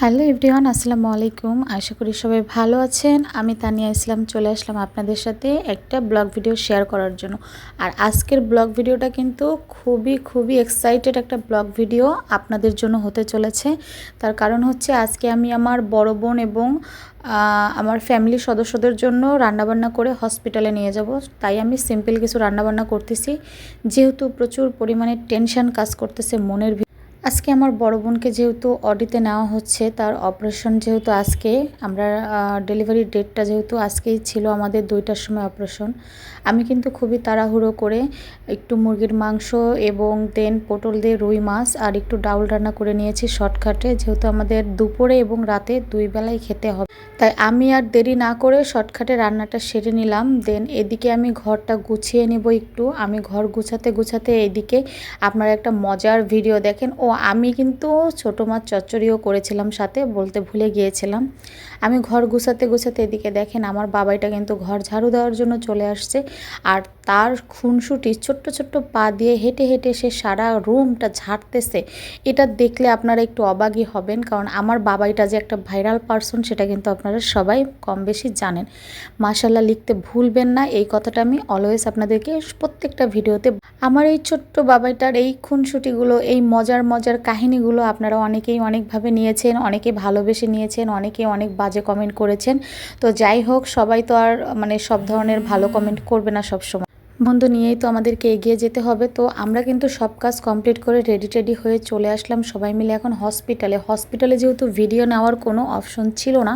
Hello everyone, আসসালামু আলাইকুম। আশা করি সবাই ভালো আছেন। আমি তানিয়া ইসলাম, চলে আসলাম আপনাদের সাথে একটা ব্লগ ভিডিও শেয়ার করার জন্য। আর আজকের ব্লগ ভিডিওটা কিন্তু খুবই খুবই এক্সাইটেড একটা ব্লগ ভিডিও আপনাদের জন্য হতে চলেছে। তার কারণ হচ্ছে আজকে আমি আমার বড় বোন এবং আমার ফ্যামিলির সদস্যদের জন্য রান্নাবান্না করে হসপিটালে নিয়ে যাব। তাই আমি সিম্পল কিছু রান্নাবান্না করতেছি। যেহেতু প্রচুর পরিমাণে টেনশন কাজ করতেছে মনের আজকে আমার বড় বোনকে যেহেতু অডিতে নেওয়া হচ্ছে, তার অপারেশন যেহেতু আজকে, আমরা ডেলিভারি ডেটটা যেহেতু আজকেই ছিল আমাদের দুইটার সময় অপারেশন আমি কিন্তু খুবই তাড়াহুড়ো করে একটু মুরগির মাংস এবং দেন পটল দিয়ে রুই মাছ আর একটু ডাউল রান্না করে নিয়েছি শর্টকাটে যেহেতু আমাদের দুপুরে এবং রাতে দুই বেলায় খেতে হবে। তাই আমি আর দেরি না করে শর্টকাটে রান্নাটা সেরে নিলাম দেন এদিকে আমি ঘরটা গুছিয়ে নেব একটু। আমি ঘর গুছাতে গুছাতে এদিকে আপনারা একটা মজার ভিডিও দেখেন। ও আমি কিন্তু ছোটো মাছ চচ্চড়িও করেছিলাম সাথে, বলতে ভুলে গিয়েছিলাম। আমি ঘর গুছাতে গুছাতে এদিকে দেখেন আমার বাবাইটা কিন্তু ঘর ঝাড়ু দেওয়ার জন্য চলে আসছে। আর তার খুনসুটি ছোট্ট ছোট্ট পা দিয়ে হেঁটে হেঁটে সে সারা রুমটা ঝাড়তেছে। এটা দেখলে আপনারা একটু অবাগই হবেন, কারণ আমার বাবাইটা যে একটা ভাইরাল পারসন, সেটা কিন্তু আপনারা সবাই কম বেশি জানেন। মাশাল্লাহ লিখতে ভুলবেন না। এই কথাটা আমি অলওয়েজ আপনাদেরকে প্রত্যেকটা ভিডিওতে আমার এই ছোট্ট বাবাইটার এই খুনসুটিগুলো, এই মজার মজার কাহিনীগুলো আপনারা অনেকেই অনেকভাবে নিয়েছেন, অনেকে ভালোবেসে নিয়েছেন অনেকে অনেক বাজে কমেন্ট করেছেন। তো যাই হোক, সবাই তো আর মানে সব ধরনের ভালো কমেন্ট করবে না সবসময়। বন্ধু, নিয়েই তো আমাদেরকে এগিয়ে যেতে হবে। তো আমরা কিন্তু সব কাজ কমপ্লিট করে রেডি টেডি হয়ে চলে আসলাম সবাই মিলে এখন হসপিটালে হসপিটালে যেহেতু ভিডিও নেওয়ার কোনো অপশন ছিল না,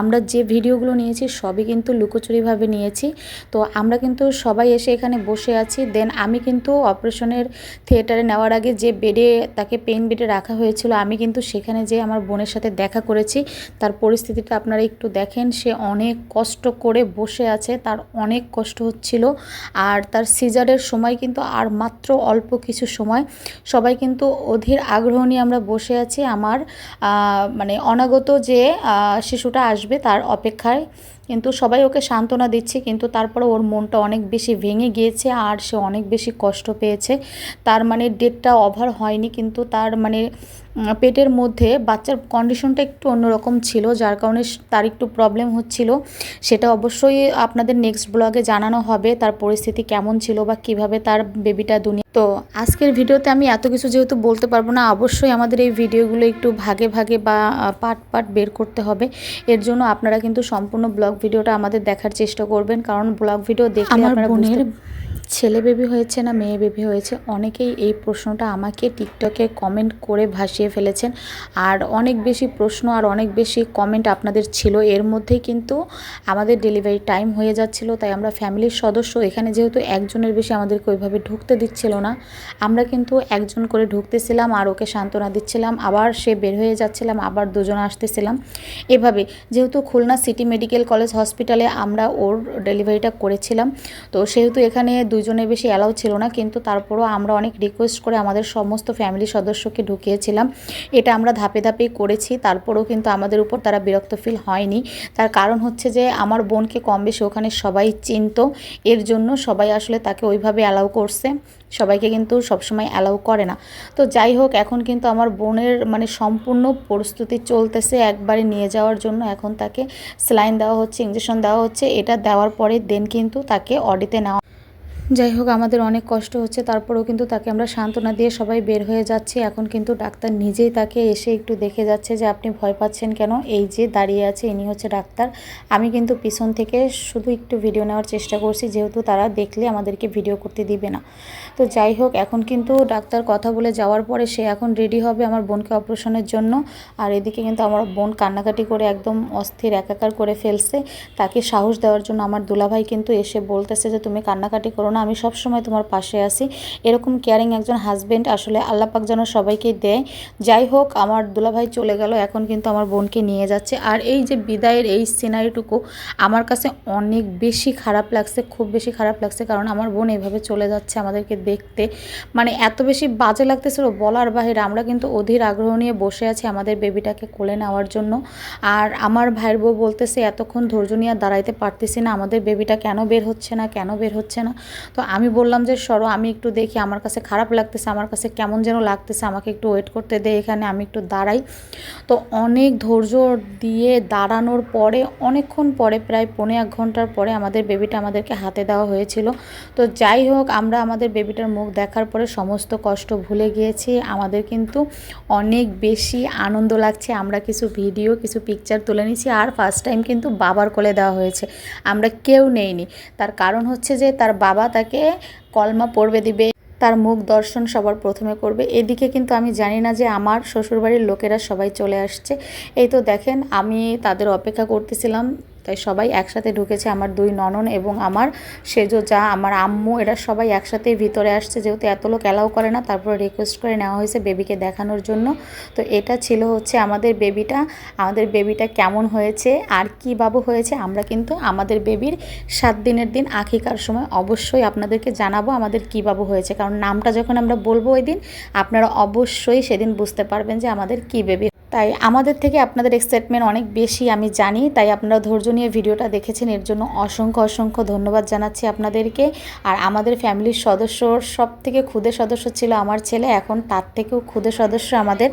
আমরা যে ভিডিওগুলো নিয়েছি সবই কিন্তু লুকোচুরিভাবে নিয়েছি। তো আমরা কিন্তু সবাই এসে এখানে বসে আছি। দেন আমি কিন্তু অপারেশনের থিয়েটারে নেওয়ার আগে যে বেডে তাকে পেন বেডে রাখা হয়েছিল, আমি কিন্তু সেখানে যে আমার বোনের সাথে দেখা করেছি। তার পরিস্থিতিটা আপনারা একটু দেখেন, সে অনেক কষ্ট করে বসে আছে, তার অনেক কষ্ট হচ্ছিল। আর তার সিজারের সময় কিন্তু আর মাত্র অল্প কিছু সময়। সবাই কিন্তু অধীর আগ্রহ নিয়ে আমরা বসে আছি। আমার মানে অনাগত যে শিশুটা আসবে তার অপেক্ষায় কিন্তু সবাই ওকে সান্ত্বনা দিচ্ছে, কিন্তু তারপরে ওর মনটা অনেক বেশি ভেঙে গিয়েছে আর সে অনেক বেশি কষ্ট পেয়েছে। তার মানে ডেটটা ওভার হয়নি, কিন্তু তার মানে পেটের মধ্যে বাচ্চার কন্ডিশনটা একটু অন্যরকম ছিল, যার কারণে তার একটু প্রবলেম হচ্ছিল। সেটা অবশ্যই আপনাদের নেক্সট ব্লগে জানানো হবে, তার পরিস্থিতি কেমন ছিল বা কীভাবে তার বেবিটা দুনিয়া তো আজকের ভিডিওতে আমি এত কিছু যেহেতু বলতে পারব না অবশ্যই আমাদের এই ভিডিওগুলো একটু ভাগে ভাগে বা পার্ট পার্ট বের করতে হবে। এর জন্য আপনারা কিন্তু সম্পূর্ণ ব্লগ ভিডিওটা আমাদের দেখার চেষ্টা করবেন কারণ ব্লগ ভিডিও দেখে আমার বোনের ছেলে বেবি হয়েছে না মেয়ে বেবি হয়েছে, অনেকেই এই প্রশ্নটা আমাকে টিকটকে কমেন্ট করে ভাসিয়ে ফেলেছেন। আর অনেক বেশি প্রশ্ন আর অনেক বেশি কমেন্ট আপনাদের ছিল। এর মধ্যেই কিন্তু আমাদের ডেলিভারি টাইম হয়ে যাচ্ছিল, তাই আমরা ফ্যামিলির সদস্য। এখানে যেহেতু একজনের বেশি আমাদেরকে ওইভাবে ঢুকতে দিচ্ছিল না, আমরা কিন্তু একজন করে ঢুকতেছিলাম আর ওকে সান্ত্বনা দিচ্ছিলাম। আবার সে বের হয়ে যাচ্ছিলাম, আবার দুজন আসতেছিলাম। এভাবে যেহেতু খুলনা সিটি মেডিকেল কলেজ হসপিটালে আমরা ওর ডেলিভারিটা করেছিলাম, তো সেহেতু এখানে দুইজনের বেশি অ্যালাউ ছিল না, কিন্তু তারপরও আমরা অনেক রিকোয়েস্ট করে আমাদের সমস্ত ফ্যামিলি সদস্যকে ঢুকিয়েছিলাম। এটা আমরা ধাপে ধাপেই করেছি, তারপরেও কিন্তু আমাদের উপর তারা বিরক্ত ফিল হয়নি। তার কারণ হচ্ছে যে, আমার বোনকে কম বেশি ওখানে সবাই চিনত, এর জন্য সবাই আসলে তাকে ওইভাবে অ্যালাউ করছে। সবাইকে কিন্তু সবসময় অ্যালাউ করে না। তো যাই হোক, এখন কিন্তু আমার বোনের মানে সম্পূর্ণ প্রস্তুতি চলতেছে একবারে নিয়ে যাওয়ার জন্য। এখন তাকে স্যালাইন দেওয়া হচ্ছে ইঞ্জেকশন দেওয়া হচ্ছে, এটা দেওয়ার পরে দেন কিন্তু তাকে অডিতে নেওয়া যাই হোক, আমাদের অনেক কষ্ট হচ্ছে, তারপরেও কিন্তু তাকে আমরা সান্ত্বনা দিয়ে সবাই বের হয়ে যাচ্ছি। এখন কিন্তু ডাক্তার নিজেই তাকে এসে একটু দেখে যাচ্ছে যে আপনি ভয় পাচ্ছেন কেন? এই যে দাঁড়িয়ে আছে, ইনি হচ্ছে ডাক্তার। আমি কিন্তু পিছন থেকে শুধু একটু ভিডিও নেওয়ার চেষ্টা করছি, যেহেতু তারা দেখলে আমাদেরকে ভিডিও করতে দিবে না। তো যাই হোক, এখন কিন্তু ডাক্তার কথা বলে যাওয়ার পরে সে এখন রেডি হবে আমার বোনকে অপারেশনের জন্য। আর এদিকে কিন্তু আমার বোন কান্নাকাটি করে একদম অস্থির, একাকার করে ফেলছে। তাকে সাহস দেওয়ার জন্য আমার দুলাভাই কিন্তু এসে বলতেছে যে, তুমি কান্নাকাটি করো না, আমি সব সময় তোমার পাশে আছি। এরকম কেয়ারিং একজন হাজব্যান্ড আসলে আল্লাপাক যেন সবাইকে দেয়। যাই হোক, আমার দুলাভাই চলে গেল, এখন কিন্তু আমার বোনকে নিয়ে যাচ্ছে। আর এই যে বিদায়ের এই সিনারিটুকু আমার কাছে অনেক বেশি খারাপ লাগছে, খুব বেশি খারাপ লাগছে। কারণ আমার বোন এভাবে চলে যাচ্ছে আমাদেরকে দেখতে। মানে এত বেশি বাজে লাগতেছিল বলার বাহিরে, আমরা কিন্তু অধীর আগ্রহ নিয়ে বসে আছি আমাদের বেবিটাকে কোলে নেওয়ার জন্য। আর আমার ভাইয়ের বউ বলতেছে, এতক্ষণ ধৈর্য নিয়ে দাঁড়াইতে পারতেছি না, আমাদের বেবিটা কেন বের হচ্ছে না, কেন বের হচ্ছে না? তো আমি বললাম যে, সরো, আমি একটু দেখি, আমার কাছে খারাপ লাগতেছে, আমার কাছে কেমন যেন লাগতেছে, আমাকে একটু ওয়েট করতে দে, এখানে আমি একটু দাঁড়াই। তো অনেক ধৈর্য দিয়ে দাঁড়ানোর পরে, অনেকক্ষণ পরে, প্রায় পৌনে এক ঘণ্টার পরে আমাদের বেবিটা আমাদেরকে হাতে দেওয়া হয়েছিল। তো যাই হোক, আমরা আমাদের বেবিটার মুখ দেখার পরে সমস্ত কষ্ট ভুলে গিয়েছি। আমাদের কিন্তু অনেক বেশি আনন্দ লাগছে। আমরা কিছু ভিডিও কিছু পিকচার তুলে নিয়েছি আর ফার্স্ট টাইম কিন্তু বাবার কোলে দেওয়া হয়েছে। আমরা কেউ নেইনি। তার কারণ হচ্ছে যে, তার বাবা তাকে কলমা পড়বে দিবে। তার মুখ দর্শন সবার প্রথমে করবে। এদিকে কিন্তু আমি জানি না যে আমার শ্বশুরবাড়ির লোকেরা সবাই চলে আসছে। এই তো দেখেন, আমি তাদের অপেক্ষা করতেছিলাম। তাই সবাই একসাথে ঢুকেছে আমার দুই ননন এবং আমার সেজো যা, আমার আম্মু, এরা সবাই একসাথেই ভিতরে আসছে। যেহেতু এত লোক অ্যালাউ করে না, তারপরে রিকোয়েস্ট করে নেওয়া হয়েছে বেবিকে দেখানোর জন্য। তো এটা ছিল হচ্ছে আমাদের বেবিটা আমাদের বেবিটা কেমন হয়েছে, আর কী বাবু হয়েছে, আমরা কিন্তু আমাদের বেবির সাত দিনের দিন আখিকার সময় অবশ্যই আপনাদেরকে জানাব আমাদের কী বাবু হয়েছে। কারণ নামটা যখন আমরা বলব ওই দিন, আপনারা অবশ্যই সেদিন বুঝতে পারবেন যে আমাদের কী বেবি তাই আমাদের থেকে আপনাদের এক্সাইটমেন্ট অনেক বেশি, আমি জানি। তাই আপনারা ধৈর্য নিয়ে ভিডিওটা দেখেছেন, এর জন্য অসংখ্য অসংখ্য ধন্যবাদ জানাচ্ছি আপনাদেরকে। আর আমাদের ফ্যামিলির সদস্য সব থেকে ক্ষুদে সদস্য ছিল আমার ছেলে, এখন তার থেকেও ক্ষুদে সদস্য আমাদের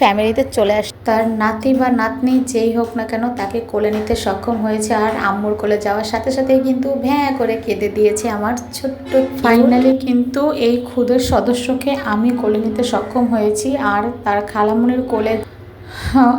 ফ্যামিলিতে চলে আসে তার নাতি বা নাতনি যেই হোক না কেন তাকে কোলে নিতে সক্ষম হয়েছে, আর আম্মুর কোলে যাওয়ার সাথে সাথেই কিন্তু ভ্যাঁ করে কেঁদে দিয়েছে আমার ছোট্ট ফাইনালি। কিন্তু এই ক্ষুদের সদস্যকে আমি কোলে নিতে সক্ষম হয়েছি, আর তার খালামুনির কোলে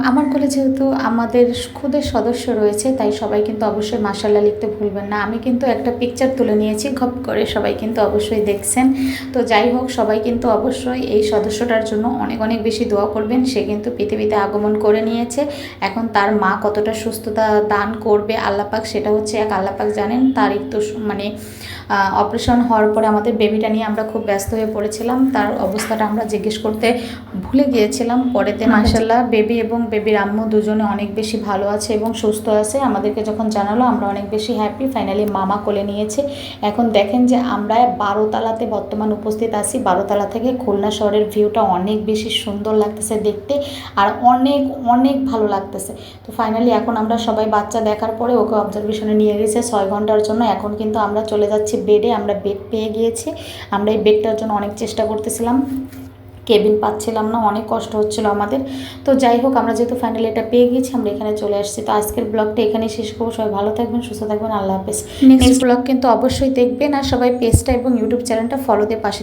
আমার কোলে যেহেতু আমাদের খুদের সদস্য রয়েছে, তাই সবাই কিন্তু অবশ্যই মাসাল্লাহ লিখতে ভুলবেন না। আমি কিন্তু একটা পিকচার তুলে নিয়েছি, ঘপ করে সবাই কিন্তু অবশ্যই দেখছেন। তো যাই হোক, সবাই কিন্তু অবশ্যই এই সদস্যটার জন্য অনেক অনেক বেশি দোয়া করবেন। সে কিন্তু পৃথিবীতে আগমন করে নিয়েছে। এখন তার মা কতটা সুস্থতা দান করবে আল্লাপাক সেটা হচ্ছে এক আল্লাপাক জানেন, তার একটু মানে অপারেশন হওয়ার পরে আমাদের বেবিটা নিয়ে আমরা খুব ব্যস্ত হয়ে পড়েছিলাম। তার অবস্থাটা আমরা জিজ্ঞেস করতে ভুলে গিয়েছিলাম। পরেতে মাসাল্লাহ বেবি এবং বেবির আম্মু দুজনে অনেক বেশি ভালো আছে এবং সুস্থ আছে। আমাদেরকে যখন জানালো আমরা অনেক বেশি হ্যাপি ফাইনালি মামা কোলে নিয়েছে। এখন দেখেন যে আমরা বারোতলাতে বর্তমান উপস্থিত আছি। বারোতলা থেকে খুলনা শহরের ভিউটা অনেক বেশি সুন্দর লাগতেছে দেখতে আর অনেক অনেক ভালো লাগতেছে। তো ফাইনালি এখন আমরা সবাই বাচ্চা দেখার পরে ওকে অবজারভেশনে নিয়ে গেছে। ছয় ঘণ্টার জন্য। এখন কিন্তু আমরা চলে যাচ্ছি বেডে আমরা বেড পেয়ে গিয়েছি। আমরা এই বেডটার জন্য অনেক চেষ্টা করতেছিলাম। কেবিন পাচ্ছিলাম না অনেক কষ্ট হচ্ছিল আমাদের। তো যাই হোক আমরা যেহেতু ফাইনালি এটা পেয়ে গিয়েছি আমরা এখানে চলে আসছি। তো আজকের ব্লগটা এখানে শেষ করব। সবাই ভালো থাকবেন সুস্থ থাকবেন আল্লাহ হাফেজ। নেক্সট ব্লগ কিন্তু অবশ্যই দেখবেন আর সবাই পেজটা এবং ইউটিউব চ্যানেলটা ফলো দিয়ে পাশে